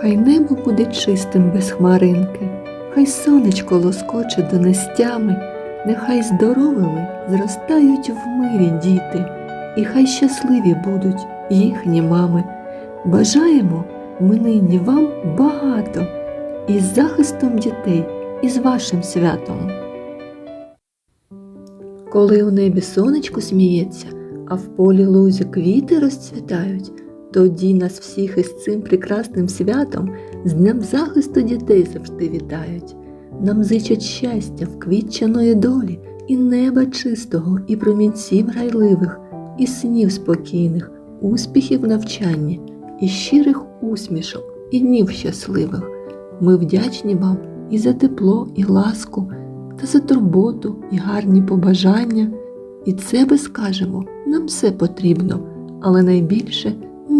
Хай небо буде чистим без хмаринки, хай сонечко лоскоче донестями, нехай здоровими зростають в мирі діти, і хай щасливі будуть їхні мами. Бажаємо ми нині вам багато із захистом дітей, і з вашим святом. Коли у небі сонечко сміється, а в полі лузі квіти розцвітають, тоді нас всіх із цим прекрасним святом з Днем захисту дітей завжди вітають. Нам зичать щастя, вквітчаної долі, і неба чистого, і промінців райливих, і снів спокійних, успіхів в навчанні, і щирих усмішок, і днів щасливих. Ми вдячні вам і за тепло, і ласку, та за турботу і гарні побажання. І це би скажемо, нам все потрібно, але найбільше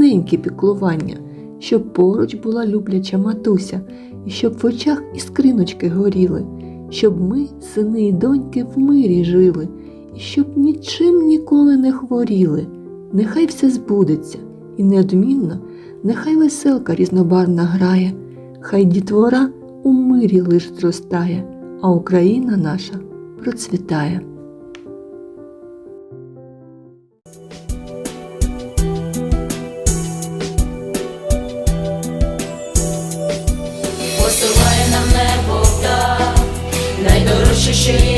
ненькі піклування, щоб поруч була любляча матуся, і щоб в очах іскриночки горіли, щоб ми, сини і доньки, в мирі жили, і щоб нічим ніколи не хворіли. Нехай все збудеться, і неодмінно, нехай веселка різнобарвна грає, хай дітвора у мирі лиш зростає, а Україна наша процвітає. Посилає нам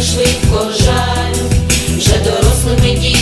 перейшли в кожаль, вже дорослими дітьми.